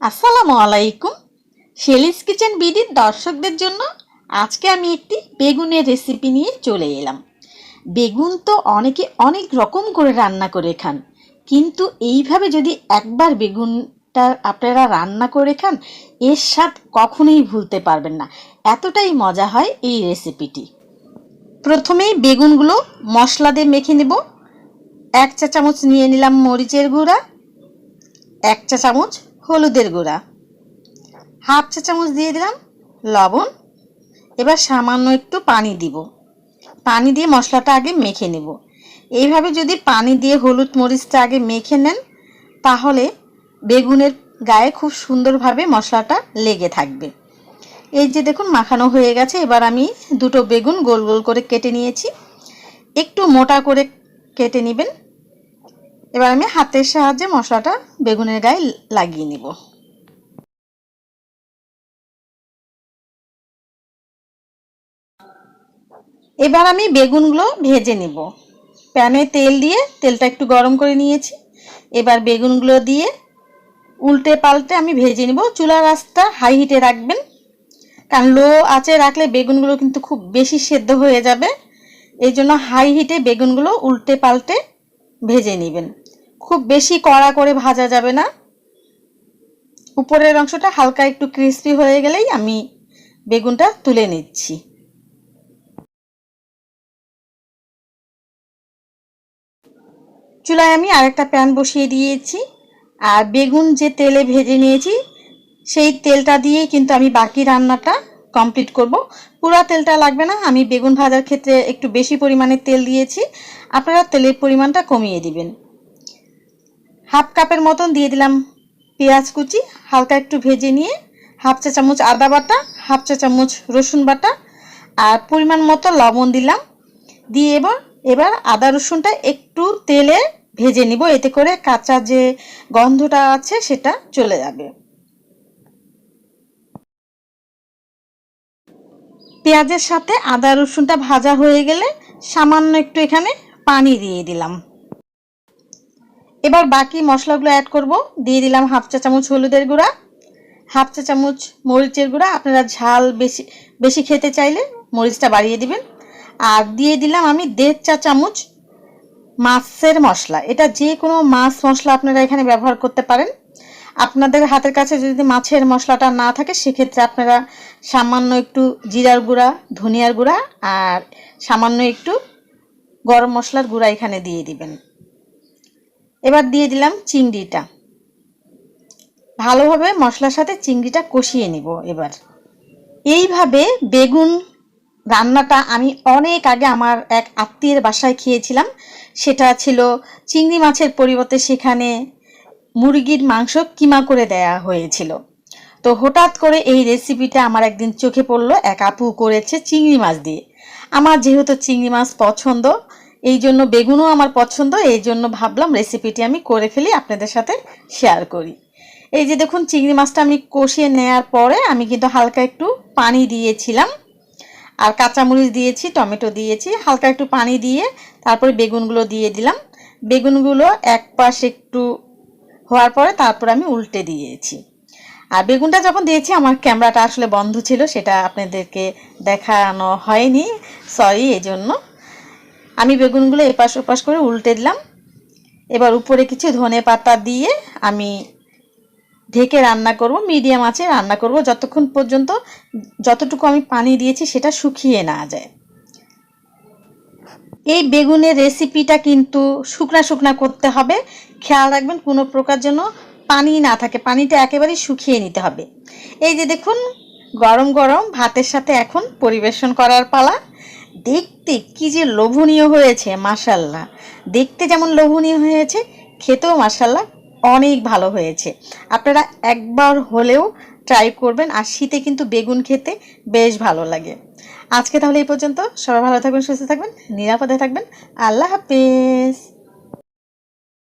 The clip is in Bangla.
আসসালামু আলাইকুম। শেলিস কিচেন বিডির দর্শকদের জন্য আজকে আমি একটি বেগুনের রেসিপি নিয়ে চলে এলাম। বেগুন তো অনেকে অনেক রকম করে রান্না করে খান, কিন্তু এইভাবে যদি একবার বেগুনটা আপনারা রান্না করে খান, এর স্বাদ কখনোই ভুলতে পারবেন না। এতটাই মজা হয় এই রেসিপিটি। প্রথমেই বেগুনগুলো মশলা দিয়ে মেখে নেব। এক চা চামচ নিয়ে নিলাম মরিচের গুঁড়া, এক চা চামচ হলুদের গুঁড়া। হাফ চা চামচ দিয়ে দিলাম লবণ। এবার সামান্য একটু পানি দিব। পানি দিয়ে মশলাটা আগে মেখে নেব। এইভাবে যদি পানি দিয়ে হলুদ মরিচটা আগে মেখে নেন, তাহলে বেগুনের গায়ে খুব সুন্দরভাবে মশলাটা লেগে থাকবে। এই যে দেখুন, মাখানো হয়ে গেছে। এবার আমি দুটো বেগুন গোল গোল করে কেটে নিয়েছি। একটু মোটা করে কেটে নেবেন। এবার আমি হাতের সাহায্যে মশলাটা বেগুনের গায়ে লাগিয়ে নিব। এবার আমি বেগুনগুলো ভেজে নিব। প্যানে তেল দিয়ে তেলটা একটু গরম করে নিয়েছি। এবার বেগুনগুলো দিয়ে উল্টে পাল্টে আমি ভেজে নিব। চুলার রাস্তা হাই হিটে রাখবেন। কারণ লো আঁচে রাখলে বেগুনগুলো কিন্তু খুব বেশি সেদ্ধ হয়ে যাবে। এই জন্য হাই হিটে বেগুনগুলো উল্টে পাল্টে ভেজে নেবেন। খুব বেশি কড়া করে ভাজা যাবে না। উপরের অংশটা হালকা একটু ক্রিস্পি হয়ে গেলেই আমি বেগুনটা তুলে নিচ্ছি। চুলায় আমি আরেকটা প্যান বসিয়ে দিয়েছি। আর বেগুন যে তেলে ভেজে নিয়েছি, সেই তেলটা দিয়ে কিন্তু আমি বাকি রান্নাটা কমপ্লিট করব। পুরা তেলটা লাগবে না, আমি বেগুন ভাজার ক্ষেত্রে একটু বেশি পরিমাণে তেল দিয়েছি। আপনারা তেলের পরিমাণটা কমিয়ে দিবেন। হাফ কাপের মতন দিয়ে দিলাম পেঁয়াজ কুচি, হালকা একটু ভেজে নিয়ে হাফ চা চামচ আদা বাটা, হাফ চা চামচ রসুন বাটা আর পরিমাণ মতো লবণ দিলাম। দিয়ে এবার এবার আদা রসুনটা একটু তেলে ভেজে নিব, এতে করে কাঁচা যে গন্ধটা আছে সেটা চলে যাবে। পেঁয়াজের সাথে আদা রসুনটা ভাজা হয়ে গেলে সামান্য একটু এখানে পানি দিয়ে দিলাম। এবার বাকি মশলাগুলো অ্যাড করব। দিয়ে দিলাম হাফ চা চামচ হলুদের গুঁড়া, হাফ চা চামচ মরিচের গুঁড়া। আপনারা ঝাল বেশি বেশি খেতে চাইলে মরিচটা বাড়িয়ে দিবেন। আর দিয়ে দিলাম আমি দেড় চা চামচ মাছের মশলা। এটা যে কোনো মাছ মশলা আপনারা এখানে ব্যবহার করতে পারেন। আপনাদের হাতের কাছে যদি মাছের মশলাটা না থাকে, সেক্ষেত্রে আপনারা সামান্য একটু জিরার গুঁড়া, ধনিয়ার গুঁড়া আর সামান্য একটু গরম মশলার গুঁড়া এখানে দিয়ে দিবেন। এবার দিয়ে দিলাম চিংড়িটা। ভালোভাবে মশলার সাথে চিংড়িটা কষিয়ে নিব এবার। এইভাবে বেগুন রান্নাটা আমি অনেক আগে আমার এক আত্মীয়ের বাসায় খেয়েছিলাম। সেটা ছিল চিংড়ি মাছের পরিবর্তে সেখানে মুরগির মাংস কিমা করে দেয়া হয়েছিল। তো হঠাৎ করে এই রেসিপিটা আমার একদিন চোখে পড়ল, এক আপু করেছে চিংড়ি মাছ দিয়ে। আমার যেহেতু চিংড়ি মাছ পছন্দ এই জন্য বেগুনও আমার পছন্দ এই জন্য ভাবলাম রেসিপিটি আমি করে ফেলি, আপনাদের সাথে শেয়ার করি। এই যে দেখুন, চিংড়ি মাছটা আমি কষিয়ে নেওয়ার পরে আমি কিন্তু হালকা একটু পানি দিয়েছিলাম। আর কাঁচামরিচ দিয়েছি, টমেটো দিয়েছি, হালকা একটু পানি দিয়ে তারপরে বেগুনগুলো দিয়ে দিলাম। বেগুনগুলো এক পাশ একটু হওয়ার পরে তারপর আমি উল্টে দিয়েছি। আর বেগুনটা যখন দিয়েছি, আমার ক্যামেরাটা আসলে বন্ধ ছিল, সেটা আপনাদেরকে দেখানো হয়নি সরি এই জন্য আমি বেগুনগুলো এপাশ ওপাশ করে উল্টে দিলাম। এবার উপরে কিছু ধনে পাতা দিয়ে আমি ঢেকে রান্না করব, মিডিয়াম আছে রান্না করব। যতক্ষণ পর্যন্ত যতটুকু আমি পানি দিয়েছি সেটা শুকিয়ে না যায়। এই বেগুনের রেসিপিটা কিন্তু শুকনা শুকনা করতে হবে। খেয়াল রাখবেন কোনো প্রকার যেন পানি না থাকে, পানিটা একেবারেই শুকিয়ে নিতে হবে। এই যে দেখুন, গরম গরম ভাতের সাথে এখন পরিবেশন করার পালা। দেখতে কি যে লোভনীয় হয়েছে মাসাল্লাহ দেখতে যেমন লোভনীয় হয়েছে, খেতেও মাসাল্লাহ অনেক ভালো হয়েছে। আপনারা একবার হলেও ট্রাই করবেন, আর শীতে কিন্তু বেগুন খেতে বেশ ভালো লাগে। আজকে তাহলে এই পর্যন্ত। সবাই ভালো থাকবেন, সুস্থ থাকবেন, নিরাপদে থাকবেন। আল্লাহ হাফেজ।